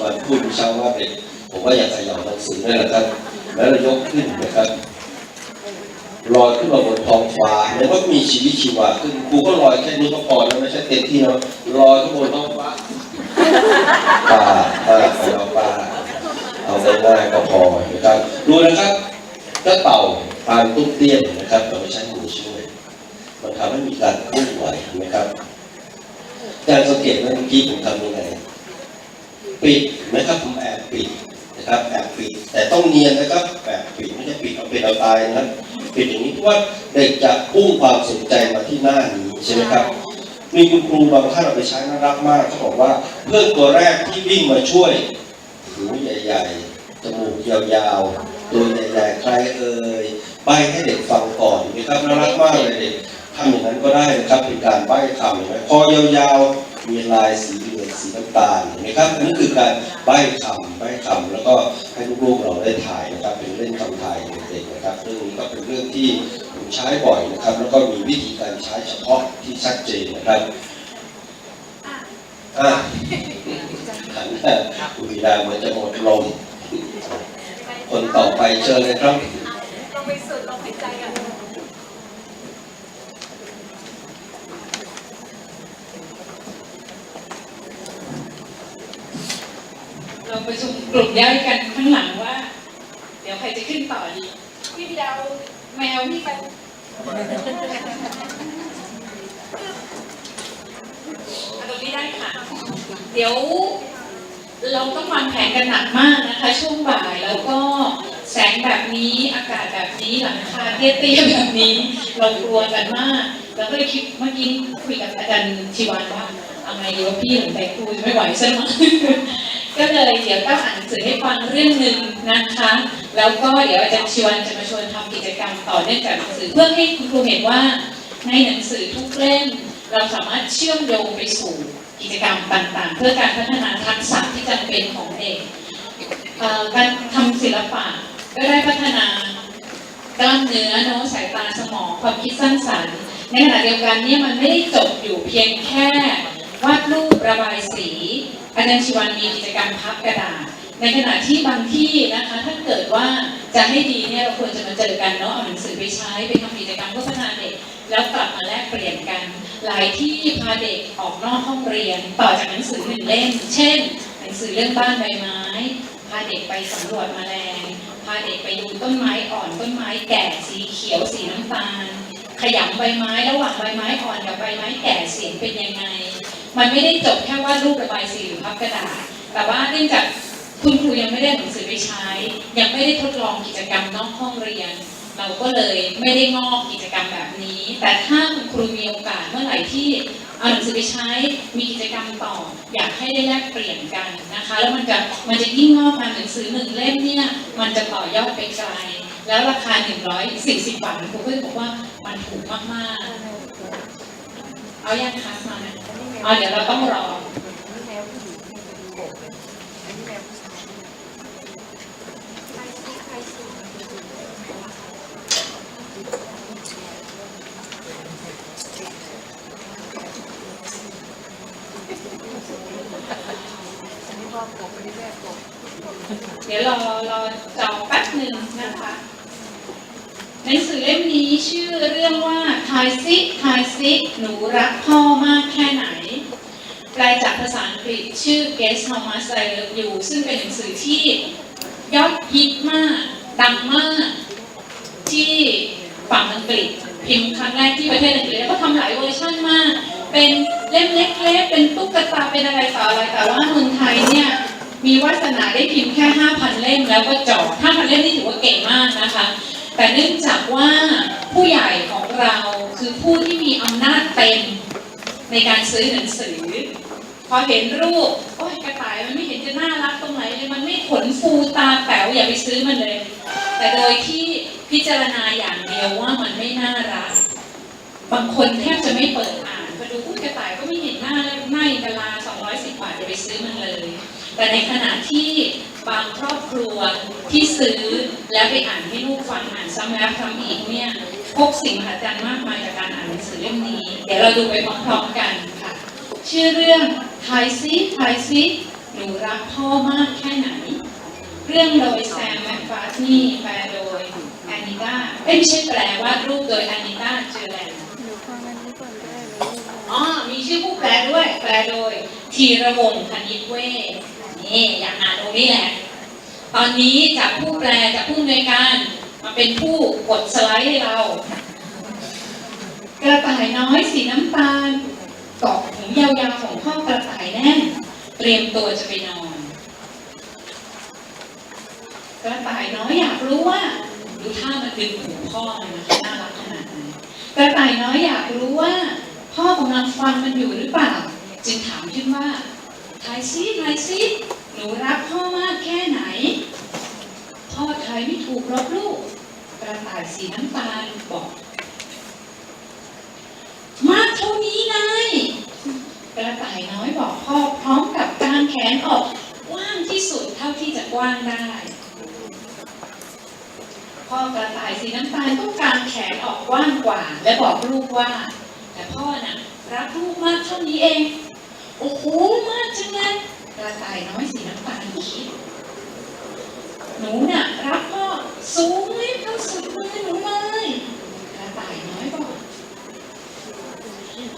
วันพูดเช้าว่าเด็กผมว่าอยากขยับหนังสือนั่นแหละครับ แล้วเรายกขึ้นนะครับลอยขึ้นมาบนท้องฟ้าแล้วก็มีชีวิตชีวาขึ้นครูก็ลอยแค่นี้ก็พอแล้วไม่ใช่เต็มที่เนาะลอยขึ้นบนท้องฟ้าป้าป้าเอาป้าเอาง่ายๆก็พอนะครับดูนะครับถ้าเต่าทานตุ้มเตี้ยนนะครับเราไม่ใช้มือช่วยมันทำให้มีการเคลื่อนไหวเห็นไหมครับการสังเกตว่าเมื่อกี้ผมทำยังไง ปิดนะครับผมแอบปิดนะครับแอบปิด แต่ต้องเนียนนะครับแอบปิดไม่ใช่ปิดเอาเป็นเอาตายนะครับปิดอย่างนี้เพราะว่าเด็กจะพุ่งความสนใจมาที่หน้านี้ใช่ไหมครับมีคุณครูบางท่านเอาไปใช้น่ารักมากเขาบอกว่าเพื่อนตัวแรกที่วิ่งมาช่วยหูใหญ่ๆจมูกยาวๆตัวใหญ่ๆใครเอ่ยใบให้เด็กฟังก่อนนะครับน่ารักมากเลยเด็กทำอย่างนั้นก็ได้นะครับเป็นการใบ้คำนไหมคอยาวๆมีลายสี ตาลเห็นไหมครับอันนี้คือการใบ้คำใบ้คำแล้วก็ให้ลูกๆเราได้ถ่ายนะครับ เป็นเล่นคำไทายเด็กๆนะครับเรื่องนี้ก็เป็นเรื่องที่ผมใช้บ่อยนะครับ แล้วก็มีวิธีการใช้เฉพาะที่ชัดเจนนะครับอะหันหน้าคุยดาเหมือนจะหมดลมคนต่อไปเชิญเลยครับ ลองไปสุดลองหายใจอะ เราประชุมกลุ่มย่อยกันข้างหลังว่า เดี๋ยวใครจะขึ้นต่อดีพี่พี่ดาวแมวพี่ไปตรงนี้ได้ค่ะ เดี๋ยวเราต้องวางแผนกันหนักมากนะคะ ช่วงบ่ายแล้วก็แสงแบบนี้อากาศแบบนี้หลังคาเตี้ยๆแบบนี้ เรากลัวกันมากแล้วก็เลยคิดเมื่อกี้คุยกับอาจารย์ชิวันว่าเอาไงดีว่าพี่หนูไปคุยไม่ไหวใช่ไหม ก็เลยเดี๋ยวต้องอ่านหนังสือให้ฟังเรื่องหนึ่งนะคะ แล้วก็เดี๋ยวอาจารย์ชิวันจะมาชวนทำกิจกรรมต่อเนื่องจากหนังสือ เพื่อให้คุณครูเห็นว่าในหนังสือทุกเล่มเราสามารถเชื่อมโยงไปสู่กิจกรรมต่างๆ เพื่อการพัฒนาทักษะที่จำเป็นของเด็กการทำศิลปะก็ได้พัฒนากล้ามเนื้อโน้ตสายตาสมองความคิดสร้างสรรค์ ในขณะเดียวกันเนี่ยมันไม่ได้จบอยู่เพียงแค่วาดรูประบายสี อาจารย์ชิวันมีกิจกรรมพับกระดาษ ในขณะที่บางที่นะคะ ถ้าเกิดว่าจะให้ดีเนี่ยเราควรจะมาเจอกันเนาะเอาหนังสือไปใช้ไปทำกิจกรรมโฆษณาเด็กแล้วกลับมาแลกเปลี่ยนกัน หลายที่พาเด็กออกนอกห้องเรียน ต่อจากหนังสือหนึ่งเล่ม เช่น หนังสือเรื่องบ้านใบไม้พาเด็กไปสำรวจแมลงพาเด็กไปดูต้นไม้อ่อนต้นไม้แก่สีเขียวสีน้ำตาลขยำใบไม้ระหว่างใบไม้อ่อนกับใบไม้แก่เสียงเป็นยังไง มันไม่ได้จบแค่ว่ารูประบายสีหรือพับกระดาษ แต่ว่าเนื่องจากคุณครูยังไม่ได้หนังสือไปใช้ ยังไม่ได้ทดลองกิจกรรมนอกห้องเรียน เราก็เลยไม่ได้งอกกิจกรรมแบบนี้ แต่ถ้าคุณครูมีโอกาสเมื่อไหร่ที่เอาหนังสือไปใช้มีกิจกรรมต่อ อยากให้ได้แลกเปลี่ยนกันนะคะ แล้วมันจะมันจะยิ่งงอกมาหนังสือหนึ่งเล่มเนี่ยมันจะต่อยอดไปไกลแล้วราคา 140 บาทครูก็เลยบอกว่ามันถูกมากๆ เอายังคะมานะ อ๋อเดี๋ยวเราต้องรอเดี๋ยวรอรอจอแป๊บหนึ่งนะคะหนังสือเล่มนี้ชื่อเรื่องว่าทายซิทายซิ หนูรักพ่อมากแค่ไหน แปลจากภาษาอังกฤษชื่อ Guess How Much I Love You ซึ่งเป็นหนังสือที่ยอดฮิตมาก ดังมาก ที่ฝั่งอังกฤษพิมพ์ครั้งแรกที่ประเทศอังกฤษแล้วก็ทำหลายเวอร์ชันมาก เป็นเล่มเล็กๆ เป็นตุ๊กตาเป็นอะไรต่ออะไร แต่ว่าเมืองไทยเนี่ยมีวาสนาได้พิมพ์แค่ 5,000 เล่มแล้วก็จบ5,000 เล่มนี่ถือว่าเก่งมากนะคะ แต่เนื่องจากว่าผู้ใหญ่ของเราคือผู้ที่มีอำนาจเต็มในการซื้อหนังสือ พอเห็นรูปโอ้ยกระต่ายมันไม่เห็นจะน่ารักตรงไหนเลยมันไม่ขนฟูตาแป๋วอย่าไปซื้อมันเลย แต่โดยที่พิจารณาอย่างเดียวว่ามันไม่น่ารัก บางคนแทบจะไม่เปิดอ่านพอดูพูดกระต่ายก็ไม่เห็นหน้าเลยหน้าอินตลา210 บาทอย่าไปซื้อมันเลย แต่ในขณะที่บางครอบครัวที่ซื้อแล้วไปอ่านให้ลูกฟังอ่านซ้ำแล้วซ้ำอีกเนี่ยพบสิ่งมหัศจรรย์มากมายจากการอ่านหนังสือเล่มนี้ เดี๋ยวเราดูไปพร้อมๆกันค่ะ ชื่อเรื่อง ทายซิทายซิหหนูรักพ่อมากแค่ไหน เรื่องโดยแซมแมคฟาสนี่แปลโดยแอนิต้าเอ้ยไม่ใช่แปลวาดรูปโดยแอนิต้าเจอแลนด์หนูฟังอันนี้ก่อนก็ได้เลยอ๋อ มีชื่อผู้แปลด้วย แปลโดยธีระวงศ์คณิตเวชนี่อยากอ่านตรงนี้แหละ ตอนนี้จากผู้แปลจากผู้อำนวยการมาเป็นผู้กดสไลด์ให้เรา กระต่ายน้อยสีน้ำตาล เกาะหูยาวๆของพ่อกระต่ายแน่นเตรียมตัวจะไปนอน กระต่ายน้อยอยากรู้ว่าดูท่ามันดึงหูพ่อมันนะคะน่ารักขนาดไหนกระต่ายน้อยอยากรู้ว่า พ่อกำลังฟังมันอยู่หรือเปล่า จึงถามขึ้นว่าทายซิทายซิหนูรักพ่อมากแค่ไหน พ่อทายไม่ถูกรอกลูก กระต่ายสีน้ำตาลบอก มากเท่านี้ไง กระต่ายน้อยบอกพ่อพร้อมกับกางแขนออกกว้างที่สุดเท่าที่จะกว้างได้พ่อกระต่ายสีน้ำตาลต้องกางแขนออกกว้างกว่า และบอกลูกว่า แต่พ่อน่ะรักลูกมากเท่านี้เอง โอ้โหมากจังเลยกระต่ายน้อยสีน้ำตาลคิดหนูน่ะรักพ่อสูงเลยเท่าสุดมือหนูเลยกระต่ายน้อยบอก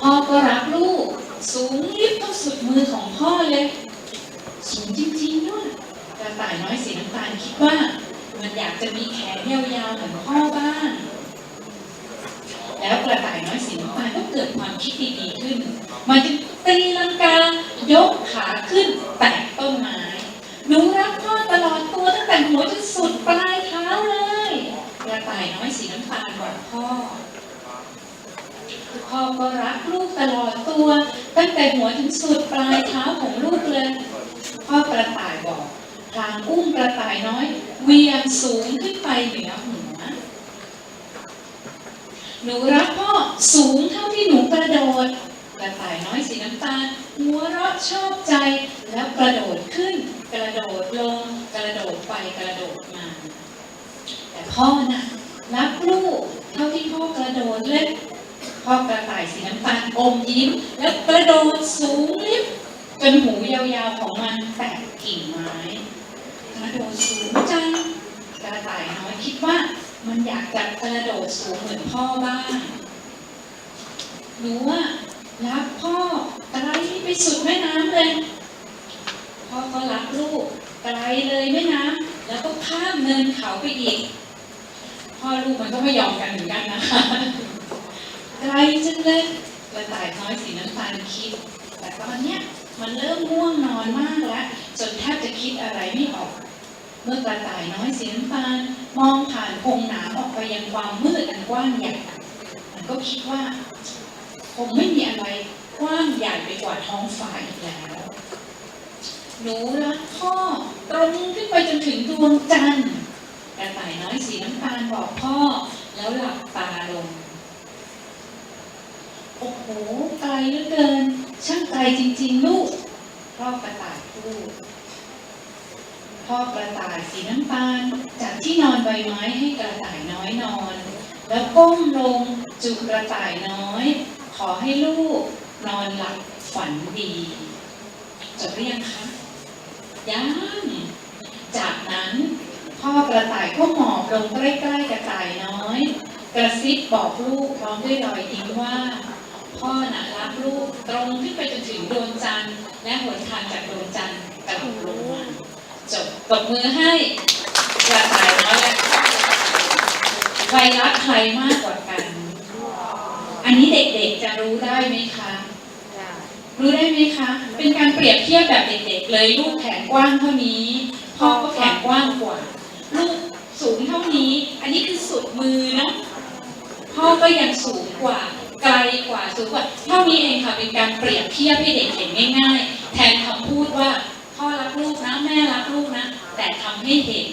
พ่อก็รักลูก สูงลิบเท่าสุดมือของพ่อเลย สูงจริงๆด้วยกระต่ายน้อยสีน้ำตาลคิดว่า มันอยากจะมีแขนยาวๆเหมือนพ่อบ้าง แล้วกระต่ายน้อยสีน้ำตาลก็เกิดความคิดดีๆขึ้น มันจึงตีลังกายกขาขึ้นแตะต้นไม้หนูรักพ่อตลอดตัวตั้งแต่หัวจนสุดปลายเท้าเลยกระต่ายน้อยสีน้ำตาลบอกพ่อพ่อก็รักลูกตลอดตัว แต่หัวถึงสุดปลายเท้าของลูกเลยพ่อกระต่ายบอกพลางอุ้มกระต่ายน้อยเวียงสูงขึ้นไปเหนือหัวหนูรักพ่อสูงเท่าที่หนูกระโดดกระต่ายน้อยสีน้ำตาลหัวเราะชอบใจแล้วกระโดดขึ้น กระโดดลง กระโดดไปกระโดดมา แต่พ่อน่ะรักลูกเท่าที่พ่อกระโดดเลย พ่อกระต่ายสีน้ำตาลอมยิ้ม แล้วกระโดดสูงลิบจนหูยาวๆของมันแตะกิ่งไม้กระโดดสูงจังกระต่ายน้อยคิดว่ามันอยากจะกระโดดสูงเหมือนพ่อบ้างหนูว่ารักพ่อไกลไปสุดแม่น้ำเลย พ่อก็รักลูกไกลเลยแม่น้ำแล้วก็ข้ามเนินเขาไปอีก พ่อลูกมันก็ไม่ยอมกันเหมือนกันนะคะ ไกลจังเลยกระต่ายน้อยสีน้ำตาลคิด แต่ตอนเนี้ยมันเริ่มง่วงนอนมากแล้ว จนแทบจะคิดอะไรไม่ออก เมื่อกระต่ายน้อยสีน้ำตาลมองผ่านพงหนามออกไปยังความมืดอันกว้างใหญ่มันก็คิดว่าคงไม่มีอะไรกว้างใหญ่ไปกว่าท้องฟ้าอีกแล้ว หนูรักพ่อตรงขึ้นไปจนถึงดวงจันทร์กระต่ายน้อยสีน้ำตาลบอกพ่อ แล้วหลับตาลง โอ้โหไกลเหลือเกิน ช่างไกลจริง ๆ ลูก พ่อกระต่ายพูดพ่อกระต่ายสีน้ำตาลจากที่นอนใบไม้ให้กระต่ายน้อยนอน แล้วก้มลงจุกระต่ายน้อย ขอให้ลูกนอนหลับฝันดีจบหรือยังคะยังจากนั้นพ่อกระต่ายก็หมอบลงใกล้ๆกระต่ายน้อย กระซิบบอกลูกพร้อมด้วยรอยยิ้มว่า พ่อน่ะรักลูกตรงขึ้นไปจนถึงดวงจันทร์และหนทางจากดวงจันทร์กลับลงมาจบตบมือให้กระต่ายน้อยและใครรักใครมากกว่ากัน อันนี้เด็กๆจะรู้ได้ไหมคะรู้ได้ไหมคะ เป็นการเปรียบเทียบแบบเด็กๆ เลยลูกแขนกว้างเท่านี้พ่อก็แขนกว้างกว่า ลูกสูงเท่านี้ อันนี้คือสุดมือนะพ่อก็ยังสูงกว่า ไกลกว่าสูงกว่าเท่านี้เองค่ะเป็นการเปรียบเทียบให้เด็กเห็นง่าย ๆ แทนคำพูดว่าพ่อรักลูกนะแม่รักลูกนะ แต่ทำให้เห็น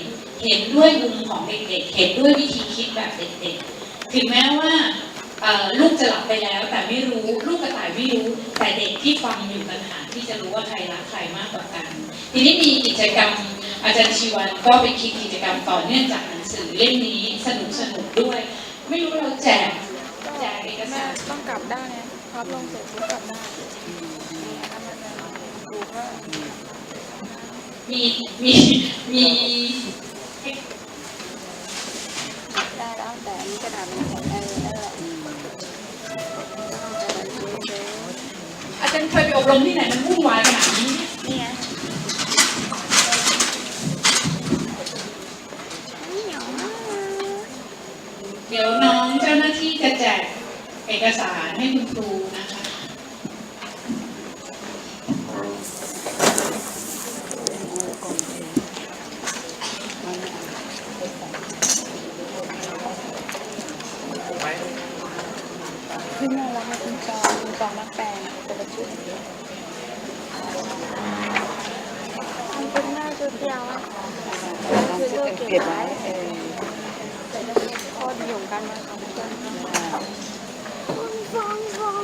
เห็นด้วยมุมของเด็กๆ เห็นด้วยวิธีคิดแบบเด็กๆ ถึงแม้ว่าลูกจะหลับไปแล้ว แต่ไม่รู้ลูกกระต่ายไม่รู้ แต่เด็กที่ฟังอยู่ต่างหาที่จะรู้ว่าใครรักใครมากกว่ากัน ทีนี้มีกิจกรรมอาจารย์ชีวันก็ไปคิดกิจกรรมต่อเนื่องจากหนังสือเล่มนี้สนุกสนุกๆด้วย ไม่รู้เราแจก แม่ต้องกลับด้านเนี่ยพับลงเสร็จปุ๊บกลับด้านนี่แล้วมันจะดูก็มีมีมีได้แล้วแต่อันนี้กระดาษมันแข็งเออนั่นแหละต้องกระดาษเยอาจารย์เคยไปอบรมที่ไหนมันวุ่นวายขนาดนี้นี่ไงเหรอเดี๋ยวน้อง จ้าหน้าที่จะแจกเอกสารให้คุณครูนะคะขึ้นมาแล้วให้คุณจองคุณจองนักแปลงเป็นประชุมมันเป็นหน้าจุดเดียวอะคือตัวเก็บไว้เออโคตรอยู่ กันมาของเพื่อนฟองฟองฟอง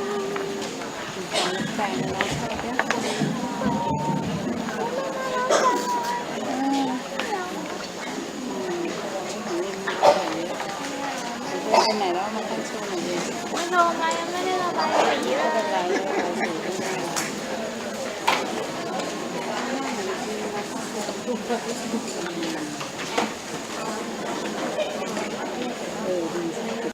นักแปลงเราชอบเนี่ยเป็นไหนแล้วมันต้องโชว์หน่อยดิไม่โดนอะไรยังไม่ได้ระบายสีเลไม่ยเป็นไรไม่เป็นไรสีไม่ได้